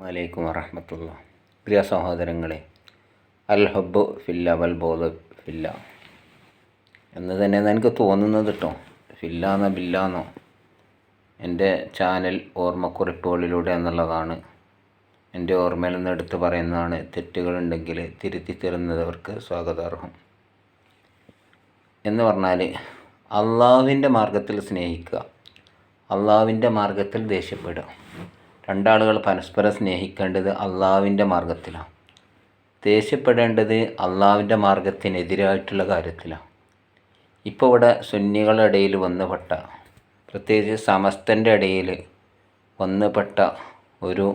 വലൈക്കും വറഹമത്തുള്ള. പ്രിയ സഹോദരങ്ങളെ അൽ ഹബ്ബ് ഫില്ല വൽ ബോധ ഫില്ല. എന്ന് തന്നെയാണ് എനിക്ക് തോന്നുന്നത് കേട്ടോ ഫില്ലാന്നോ ബില്ലാന്നോ എന്റെ ചാനൽ ഓർമ്മക്കുറിപ്പുകളിലൂടെ എന്നുള്ളതാണ്. എന്റെ ഓർമ്മയിൽ നിന്ന് എടുത്ത് പറയുന്നതാണ് തെറ്റുകളുണ്ടെങ്കിൽ തിരുത്തി തരുന്നവർക്ക് സ്വാഗതാർഹം. എന്ന് പറഞ്ഞാൽ അള്ളാഹുവിന്റെ മാർഗത്തിൽ സ്നേഹിക്കുക അള്ളാഹുവിന്റെ മാർഗത്തിൽ ദേഷ്യപ്പെടുക. രണ്ടാളുകൾ പരസ്പരം സ്നേഹിക്കേണ്ടത് അള്ളാവിന്റെ മാർഗത്തിലാണ് ദേഷ്യപ്പെടേണ്ടത് അള്ളാവിന്റെ മാർഗത്തിനെതിരായിട്ടുള്ള കാര്യത്തിലാണ്. ഇപ്പോൾ ഇവിടെ സുന്നികളുടെ ഇടയിൽ വന്നുപെട്ട പ്രത്യേകിച്ച് സമസ്തന്റെ ഇടയിൽ വന്നുപെട്ട ഒരു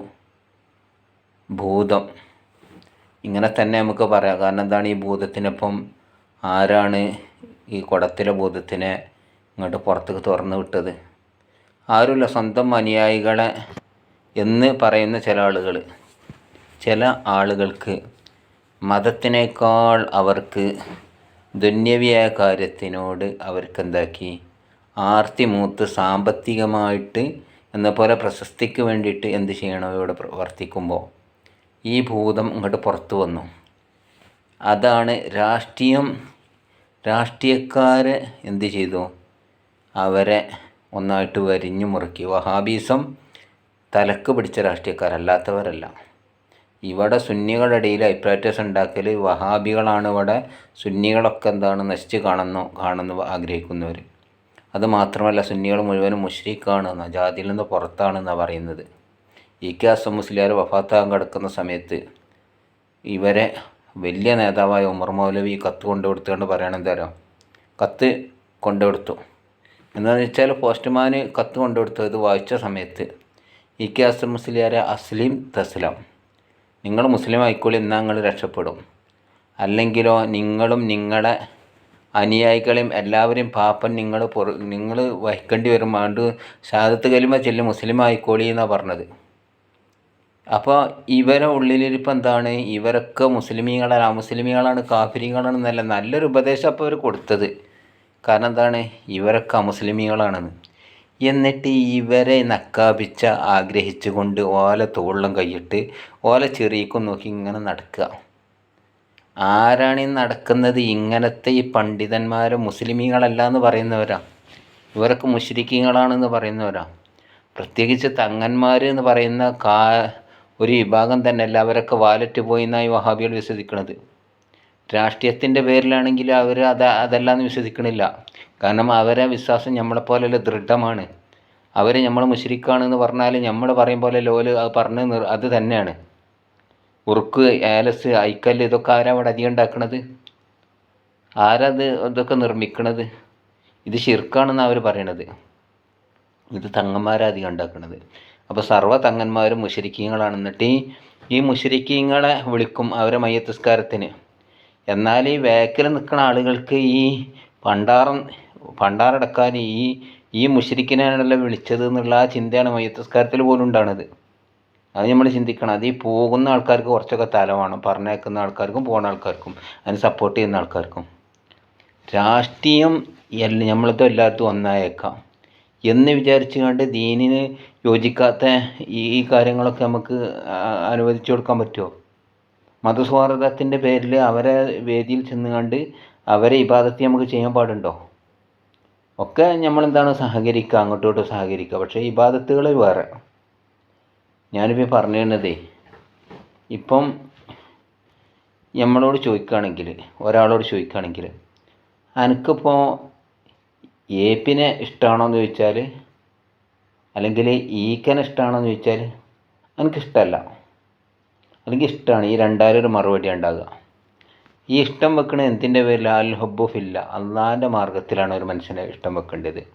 ഭൂതം. ഇങ്ങനെ തന്നെ നമുക്ക് പറയാം. കാരണം എന്താണ് ഈ ഭൂതത്തിനൊപ്പം ആരാണ് ഈ കുടത്തിലെ ഭൂതത്തിനെ ഇങ്ങോട്ട് പുറത്തേക്ക് തുറന്നു വിട്ടത്? ആരുമില്ല. സ്വന്തം അനുയായികളെ എന്ന് പറയുന്ന ചില ആളുകൾ ചില ആളുകൾക്ക് മതത്തിനേക്കാൾ അവർക്ക് ദുന്യവിയായ കാര്യത്തിനോട് അവർക്ക് എന്താക്കി ആർത്തി മൂത്ത് സാമ്പത്തികമായിട്ട് എന്ന പോലെ പ്രശസ്തിക്ക് വേണ്ടിയിട്ട് എന്ത് ചെയ്യണോ ഇവിടെ പ്രവർത്തിക്കുമ്പോൾ ഈ ഭൂതം ഇങ്ങോട്ട് പുറത്തു വന്നു. അതാണ് രാഷ്ട്രീയം. രാഷ്ട്രീയക്കാരെ എന്ത് ചെയ്തു? അവരെ ഒന്നായിട്ട് വരിഞ്ഞു മുറുക്കി. വഹാബീസം തലക്ക് പിടിച്ച രാഷ്ട്രീയക്കാരല്ലാത്തവരല്ല. ഇവിടെ സുന്നികളുടെ ഇടയിൽ അഭിപ്രായറ്റസ് ഉണ്ടാക്കൽ വഹാബികളാണ് ഇവിടെ. സുന്നികളൊക്കെ എന്താണ് നശിച്ച് കാണുന്നു കാണുന്നു ആഗ്രഹിക്കുന്നവർ. അത് മാത്രമല്ല സുന്നികൾ മുഴുവനും മുഷ്രീഖാണ് എന്ന ജാതിയിൽ നിന്ന് പുറത്താണെന്നാണ് പറയുന്നത്. ഇ കെ അസം മുസ്ലിയാർ വഫാത്താകാൻ കിടക്കുന്ന സമയത്ത് ഇവരെ വലിയ നേതാവായ ഉമർ മൗലവി കത്ത് കൊണ്ടു കൊടുത്തുകൊണ്ട് പറയണം എന്താ കത്ത് കൊണ്ടു കൊടുത്തു എന്താണെന്ന് വെച്ചാൽ പോസ്റ്റ്മാന് കത്ത് കൊണ്ടു കൊടുത്തു ഇത് വായിച്ച സമയത്ത് ഇ കെ അസം മുസ്ലിയാരെ അസ്ലിം തസ്ലാം. നിങ്ങൾ മുസ്ലിം ആയിക്കോളി എന്നാൽ നിങ്ങൾ രക്ഷപ്പെടും. അല്ലെങ്കിലോ നിങ്ങളും നിങ്ങളെ അനുയായികളെയും എല്ലാവരെയും പാപ്പൻ നിങ്ങൾ നിങ്ങൾ വഹിക്കേണ്ടി വരും അതുകൊണ്ട് ഷഹാദത്ത് കലിമ ചെല്ലും മുസ്ലിം ആയിക്കോളി എന്നാണ് പറഞ്ഞത്. അപ്പോൾ ഇവരെ ഉള്ളിലിരിപ്പം എന്താണ്? ഇവരൊക്കെ മുസ്ലിമീങ്ങളാണ് അമുസ്ലിമീങ്ങളാണ് കാഫിരികളാണ് എന്നല്ല നല്ലൊരു ഉപദേശം അപ്പോൾ അവർ കൊടുത്തത്. കാരണം എന്താണ്? ഇവരൊക്കെ അമുസ്ലിമീങ്ങളാണെന്ന്. എന്നിട്ട് ഇവരെ നക്കാപിച്ച ആഗ്രഹിച്ചുകൊണ്ട് ഓല തോളിലും കൈയിട്ട് ഓല ചെറിയക്കും നോക്കി ഇങ്ങനെ നടക്കുക. ആരാണ് നടക്കുന്നത്? ഇങ്ങനത്തെ ഈ പണ്ഡിതന്മാർ മുസ്ലിമീങ്ങളല്ല എന്ന് പറയുന്നവരാ. ഇവരൊക്കെ മുഷ്രിക്കീങ്ങളാണെന്ന് പറയുന്നവരാ. പ്രത്യേകിച്ച് തങ്ങന്മാർ എന്ന് പറയുന്ന കാ ഒരു വിഭാഗം തന്നെ അല്ല അവരൊക്കെ വാലറ്റ് പോയി എന്നായി വഹാബികൾ വിശ്വസിക്കുന്നത് രാഷ്ട്രീയത്തിന്റെ പേരിലാണെങ്കിൽ അവർ അത് അതല്ലാന്ന് വിശ്വസിക്കണില്ല. കാരണം അവരെ വിശ്വാസം നമ്മളെ പോലെയല്ല ദൃഢമാണ്. അവർ നമ്മൾ മുഷരിക്കാണെന്ന് പറഞ്ഞാൽ നമ്മൾ പറയും പോലെ ലോൽ അത് പറഞ്ഞ് അത് തന്നെയാണ്. ഉറുക്ക് ഏലസ് ഐക്കല്ല് ഇതൊക്കെ ആരാ അവിടെ അധികം ഉണ്ടാക്കണത്? ആരത് ഇതൊക്കെ നിർമ്മിക്കണത്? ഇത് ശിർക്കാണെന്ന് അവർ പറയണത്. ഇത് തങ്ങന്മാരാ അധികം ഉണ്ടാക്കണത്. അപ്പോൾ സർവ തങ്ങന്മാരും മുഷരിക്കീങ്ങളാണ് എന്നിട്ട് ഈ മുഷരിക്കീങ്ങളെ വിളിക്കും അവരെ മയ്യത്തസ്കാരത്തിന്. എന്നാൽ ഈ വേക്കിൽ നിൽക്കുന്ന ആളുകൾക്ക് ഈ പണ്ടാറം പണ്ടാറടക്കാൻ ഈ ഈ മുഷരിക്കിനാണല്ലോ വിളിച്ചത് എന്നുള്ള ആ ചിന്തയാണ് മയ്യത്തസ്കാരത്തിൽ പോലും ഉണ്ടാകുന്നത് അത് നമ്മൾ ചിന്തിക്കണം. അത് ഈ പോകുന്ന ആൾക്കാർക്ക് കുറച്ചൊക്കെ തല വേണം. പറഞ്ഞേക്കുന്ന ആൾക്കാർക്കും പോകുന്ന ആൾക്കാർക്കും അതിന് സപ്പോർട്ട് ചെയ്യുന്ന ആൾക്കാർക്കും. രാഷ്ട്രീയം എല്ലാം നമ്മളത്തെ എല്ലായിടത്തും ഒന്നായേക്കാം. എന്ന് വിചാരിച്ചു കൊണ്ട് ദീനിന് യോജിക്കാത്ത ഈ കാര്യങ്ങളൊക്കെ നമുക്ക് അനുവദിച്ചു കൊടുക്കാൻ പറ്റുമോ? മതസൗഹാർദ്ദത്തിന്റെ പേരിൽ അവരെ വേദിയിൽ ചെന്ന് കണ്ട് അവരെ ഇബാദത്ത് നമുക്ക് ചെയ്യാൻ പാടുണ്ടോ? ഒക്കെ നമ്മളെന്താണ് സഹകരിക്കുക അങ്ങോട്ടും ഇങ്ങോട്ടും സഹകരിക്കുക. പക്ഷേ ഇബാദത്തുകൾ വേറെ. ഞാനിപ്പോൾ പറഞ്ഞു തന്നതേ ഇപ്പം നമ്മളോട് ചോദിക്കുകയാണെങ്കിൽ ഒരാളോട് ചോദിക്കുകയാണെങ്കിൽ എനിക്കിപ്പോൾ ഏപ്പിനെ ഇഷ്ടമാണോ എന്ന് ചോദിച്ചാൽ അല്ലെങ്കിൽ ഈക്കനെ ഇഷ്ടമാണോ എന്ന് ചോദിച്ചാൽ എനിക്കിഷ്ടമല്ല അല്ലെങ്കിൽ ഇഷ്ടമാണ് ഈ രണ്ടായിരം ഒരു മറുപടി ഉണ്ടാകുക ഈ ഇഷ്ടം വെക്കണ എന്തിന്റെ പേരിൽ അൽ ഹബ്ബു ഫില്ല. അള്ളാഹിന്റെ മാർഗത്തിലാണ് ഒരു മനുഷ്യനെ ഇഷ്ടം വെക്കേണ്ടത്.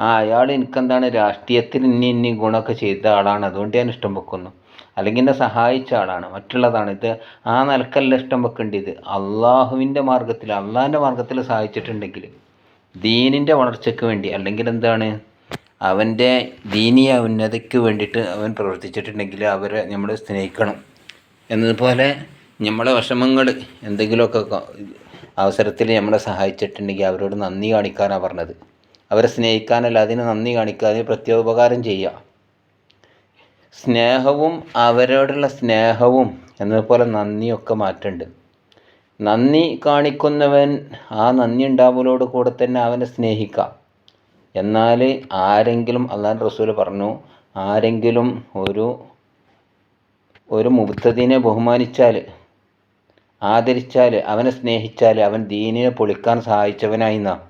ആ അയാൾ എനിക്കെന്താണ്? രാഷ്ട്രീയത്തിൽ ഇനി ഇനി ഗുണമൊക്കെ ചെയ്ത ആളാണ്. അതുകൊണ്ട് ഞാൻ ഇഷ്ടം വെക്കുന്നു. അല്ലെങ്കിൽ എന്നെ സഹായിച്ച ആളാണ്. മറ്റുള്ളതാണ്. ഇത് ആ നിലക്കല്ല ഇഷ്ടം വെക്കേണ്ടത്. അള്ളാഹുവിന്റെ മാർഗത്തിൽ അള്ളാഹിന്റെ മാർഗത്തിൽ സഹായിച്ചിട്ടുണ്ടെങ്കിൽ ദീനിന്റെ വളർച്ചയ്ക്ക് വേണ്ടി അല്ലെങ്കിൽ എന്താണ്? അവന്റെ ദീനീയ ഉന്നതയ്ക്ക് വേണ്ടിയിട്ട് അവൻ പ്രവർത്തിച്ചിട്ടുണ്ടെങ്കിൽ അവരെ നമ്മൾ സ്നേഹിക്കണം. എന്നതുപോലെ നമ്മളെ വിഷമങ്ങൾ എന്തെങ്കിലുമൊക്കെ അവസരത്തിൽ നമ്മളെ സഹായിച്ചിട്ടുണ്ടെങ്കിൽ അവരോട് നന്ദി കാണിക്കാനാണ് പറഞ്ഞത്. അവരെ സ്നേഹിക്കാനല്ല അതിന് നന്ദി കാണിക്കുക അതിന് ഉപകാരം ചെയ്യുക. സ്നേഹവും അവരോടുള്ള സ്നേഹവും എന്നതുപോലെ നന്ദിയൊക്കെ മാറ്റുണ്ട്. നന്ദി കാണിക്കുന്നവൻ ആ നന്ദി ഉണ്ടാവലോട് കൂടെ തന്നെ അവനെ സ്നേഹിക്കാം. എന്നാൽ ആരെങ്കിലും അള്ളാൻ റസൂൽ പറഞ്ഞു ആരെങ്കിലും ഒരു ഒരു മുബ്തദിനെ ബഹുമാനിച്ചാൽ ആദരിച്ചാൽ അവനെ സ്നേഹിച്ചാൽ അവൻ ദീനിനെ പൊളിക്കാൻ സഹായിച്ചവനായി നാം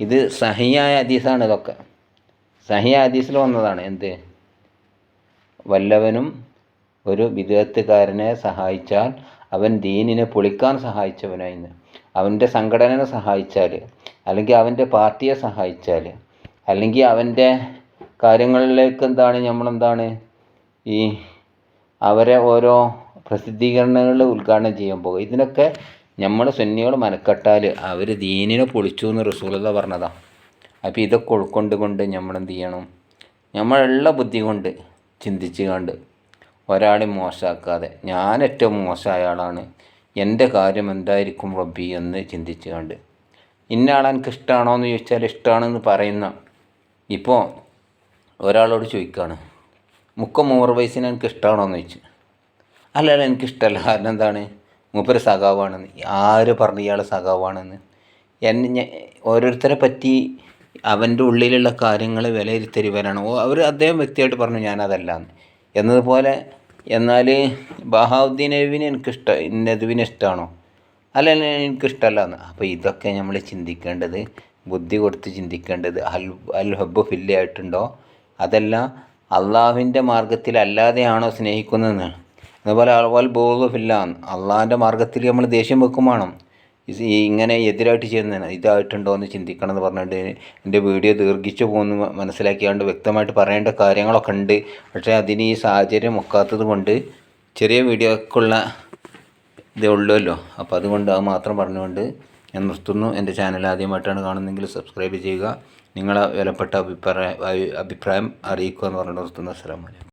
ഇത് സഹിയായ ഹദീസാണ് ഇതൊക്കെ. സഹിയ ഹദീസിൽ വന്നതാണ്. എന്ത്? വല്ലവനും ഒരു വിദേഹത്തുകാരനെ സഹായിച്ചാൽ അവൻ ദീനിനെ പൊളിക്കാൻ സഹായിച്ചവനായി അവന്റെ സംഘടനയെ സഹായിച്ചാൽ അല്ലെങ്കിൽ അവന്റെ പാർട്ടിയെ സഹായിച്ചാൽ അല്ലെങ്കിൽ അവന്റെ കാര്യങ്ങളിലേക്ക് എന്താണ് നമ്മളെന്താണ് ഈ അവരെ ഓരോ പ്രസിദ്ധീകരണങ്ങൾ ഉദ്ഘാടനം പോകും. ഇതിനൊക്കെ നമ്മൾ സുന്നികൾ മനക്കെട്ടാൽ അവർ ദീനിനെ പൊളിച്ചു എന്ന് റസൂലത പറഞ്ഞതാണ് അപ്പോൾ ഇതൊക്കെ ഉൾക്കൊണ്ട് കൊണ്ട് നമ്മൾ എന്ത് ചെയ്യണം? നമ്മളുള്ള ബുദ്ധി കൊണ്ട് ചിന്തിച്ച് കണ്ട് ഒരാളെ മോശമാക്കാതെ ഞാൻ ഏറ്റവും മോശമായ ആളാണ് എന്റെ കാര്യം എന്തായിരിക്കും റബ്ബി എന്ന് ചിന്തിച്ച് കണ്ട്. ഇന്ന ആളെനിക്ക് ഇഷ്ടമാണോ എന്ന് ചോദിച്ചാൽ ഇഷ്ടമാണെന്ന് പറയുന്ന ഇപ്പോൾ ഒരാളോട് ചോദിക്കുകയാണ് മുക്കം മൂറ് വയസ്സിന് എനിക്ക് ഇഷ്ടമാണോ എന്ന് ചോദിച്ചു. അല്ല അല്ല എനിക്ക് ഇഷ്ടമല്ല കാരണം എന്താണ്? മൂപ്പര് സഖാവാണെന്ന്. ആര് പറഞ്ഞു ഇയാൾ സഖാവാണെന്ന്. എന്നെ ഓരോരുത്തരെ പറ്റി അവന്റെ ഉള്ളിലുള്ള കാര്യങ്ങൾ വിലയിരുത്തരുവനാണ് അവർ അദ്ദേഹം വ്യക്തിയായിട്ട് പറഞ്ഞു ഞാനതല്ല എന്ന് എന്നതുപോലെ എന്നാൽ ബഹാവുദ്ദീൻ നബിനെ എനിക്കിഷ്ട നദുവിനെ ഇഷ്ടമാണോ അല്ല എനിക്കിഷ്ടമല്ല എന്ന് അപ്പോൾ ഇതൊക്കെ നമ്മൾ ചിന്തിക്കേണ്ടത് ബുദ്ധി കൊടുത്ത് ചിന്തിക്കേണ്ടത് അൽ അൽ ഹബ്ബ് ഫില്ലായിട്ടുണ്ടോ അതല്ല അള്ളാഹുവിന്റെ മാർഗത്തിൽ അല്ലാതെയാണോ സ്നേഹിക്കുന്നതെന്ന്. അതുപോലെ അൽ ബോധമില്ല അള്ളാഹിന്റെ മാർഗത്തിൽ നമ്മൾ ദേഷ്യം വെക്കുമാണോ ഇങ്ങനെ എതിരായിട്ട് ചെയ്യുന്നതാണ് ഇതായിട്ടുണ്ടോ എന്ന് ചിന്തിക്കണം എന്ന് പറഞ്ഞിട്ട് എന്റെ വീഡിയോ ദീർഘിച്ചു പോകുന്നു. മനസ്സിലാക്കിയാണ്ട് വ്യക്തമായിട്ട് പറയേണ്ട കാര്യങ്ങളൊക്കെ ഉണ്ട്. പക്ഷേ അതിന് ഈ സാഹചര്യം ഒക്കാത്തത് കൊണ്ട് ചെറിയ വീഡിയോക്കുള്ള ഇതേ ഉള്ളൂല്ലോ അപ്പോൾ അതുകൊണ്ട് അത് മാത്രം പറഞ്ഞുകൊണ്ട് ഞാൻ നിർത്തുന്നു. എന്റെ ചാനൽ ആദ്യമായിട്ടാണ് കാണുന്നതെങ്കിൽ സബ്സ്ക്രൈബ് ചെയ്യുക. നിങ്ങളെ വിലപ്പെട്ട അഭിപ്രായം അഭിപ്രായം അറിയിക്കുക എന്ന് പറഞ്ഞു നിർത്തുന്നു അസ്സലാമു അലൈക്കും.